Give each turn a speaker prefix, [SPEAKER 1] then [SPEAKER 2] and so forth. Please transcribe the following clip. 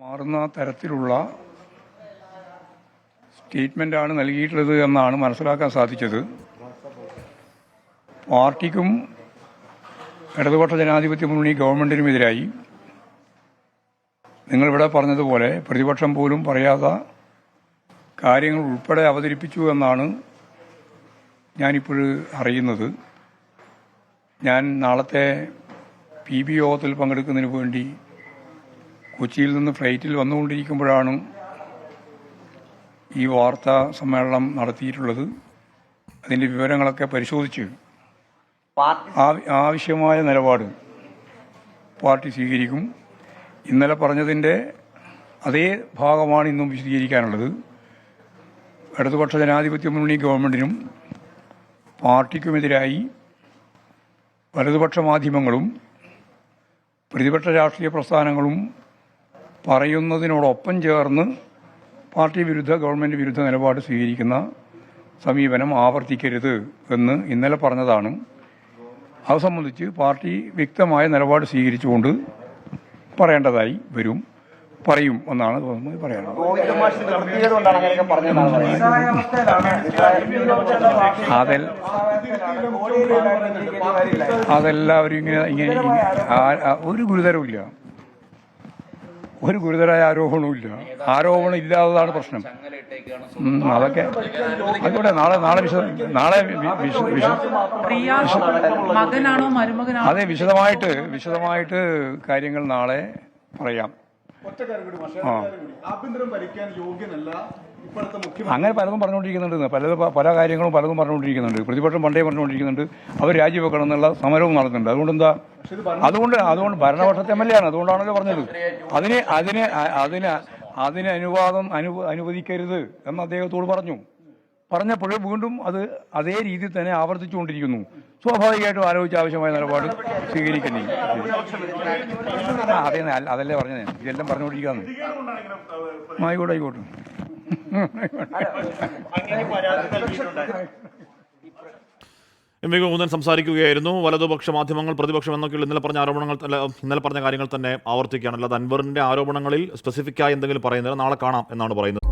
[SPEAKER 1] മാറുന്ന തരത്തിലുള്ള സ്റ്റേറ്റ്മെന്റാണ് നൽകിയിട്ടുള്ളത് എന്നാണ് മനസ്സിലാക്കാൻ സാധിച്ചത്. പാർട്ടിക്കും ഇടതുപക്ഷ ജനാധിപത്യ മുന്നണി ഗവൺമെന്റിനുമെതിരായി നിങ്ങളിവിടെ പറഞ്ഞതുപോലെ പ്രതിപക്ഷം പോലും പറയാത്ത കാര്യങ്ങൾ ഉൾപ്പെടെ അവതരിപ്പിച്ചു എന്നാണ് ഞാനിപ്പോൾ അറിയുന്നത്. ഞാൻ നാളത്തെ പി ബി യോഗത്തിൽ പങ്കെടുക്കുന്നതിന് വേണ്ടി കൊച്ചിയിൽ നിന്ന് ഫ്ലൈറ്റിൽ വന്നുകൊണ്ടിരിക്കുമ്പോഴാണ് ഈ വാർത്താ സമ്മേളനം നടത്തിയിട്ടുള്ളത്. അതിന്റെ വിവരങ്ങളൊക്കെ പരിശോധിച്ച് ആവശ്യമായ നിലപാട് പാർട്ടി സ്വീകരിക്കും. ഇന്നലെ പറഞ്ഞതിന്റെ അതേ ഭാഗമാണ് ഇന്നും വിശദീകരിക്കാനുള്ളത്. ഇടതുപക്ഷ ജനാധിപത്യ മുന്നണി ഗവൺമെന്റിനും പാർട്ടിക്കുമെതിരായി വലതുപക്ഷ മാധ്യമങ്ങളും പ്രതിപക്ഷ രാഷ്ട്രീയ പ്രസ്ഥാനങ്ങളും പറയുന്നതിനോടൊപ്പം ചേർന്ന് പാർട്ടി വിരുദ്ധ ഗവൺമെന്റ് വിരുദ്ധ നിലപാട് സ്വീകരിക്കുന്ന സമീപനം ആവർത്തിക്കരുത് എന്ന് ഇന്നലെ പറഞ്ഞതാണ്. അത് സംബന്ധിച്ച് പാർട്ടി വ്യക്തമായ നിലപാട് സ്വീകരിച്ചുകൊണ്ട് പറയേണ്ടതായി വരും പറയും എന്നാണ് പറയാനുള്ളത്. അതെല്ലാവരും ഇങ്ങനെ ഇങ്ങനെ ഒരു ഗുരുതരവും ഒരു ഗുരുതരായ ആരോപണവും ഇല്ല ആരോപണം ഇല്ലാത്തതാണ് പ്രശ്നം അതൊക്കെ അതുകൂടെ നാളെ നാളെ വിശദ നാളെ അതെ വിശദമായിട്ട് വിശദമായിട്ട് കാര്യങ്ങൾ നാളെ പറയാം. അങ്ങനെ പലതും പറഞ്ഞുകൊണ്ടിരിക്കുന്നുണ്ട്. പല പല കാര്യങ്ങളും പലതും പറഞ്ഞുകൊണ്ടിരിക്കുന്നുണ്ട്. പ്രതിപക്ഷം പണ്ടേ പറഞ്ഞുകൊണ്ടിരിക്കുന്നുണ്ട്. അവർ രാജിവെക്കണം എന്നുള്ള സമരവും നടത്തുന്നുണ്ട്. അതുകൊണ്ട് എന്താ അതുകൊണ്ട് അതുകൊണ്ട് ഭരണപക്ഷത്തെ എം എൽ എ ആണ്. അതുകൊണ്ടാണല്ലോ പറഞ്ഞത്. അതിന് അതിന് അതിന് അതിന് അനുവാദം അനു അനുവദിക്കരുത് എന്ന് അദ്ദേഹത്തോട് പറഞ്ഞു. പറഞ്ഞപ്പോൾ വീണ്ടും അത് അതേ രീതിയിൽ തന്നെ ആവർത്തിച്ചുകൊണ്ടിരിക്കുന്നു. സ്വാഭാവികമായിട്ടും ആലോചിച്ച് ആവശ്യമായ നിലപാട് സ്വീകരിക്കുന്നേ അതെ അതല്ലേ പറഞ്ഞത്. ഇതെല്ലാം പറഞ്ഞുകൊണ്ടിരിക്കാന്ന് ആയിക്കോട്ടെ ആയിക്കോട്ടെ.
[SPEAKER 2] എം വി ഗോകുന്ദൻ സംസാരിക്കുകയായിരുന്നു. വലതുപക്ഷ മാധ്യമങ്ങൾ പ്രതിപക്ഷം എന്നൊക്കെയുള്ള ഇന്നലെ പറഞ്ഞ ആരോപണങ്ങൾ ഇന്നലെ പറഞ്ഞ കാര്യങ്ങൾ തന്നെ ആവർത്തിക്കുകയാണ്. അല്ലാതെ അൻവറിന്റെ ആരോപണങ്ങളിൽ സ്പെസിഫിക്കായി എന്തെങ്കിലും പറയുന്നില്ല നാളെ കാണാം എന്നാണ് പറയുന്നത്.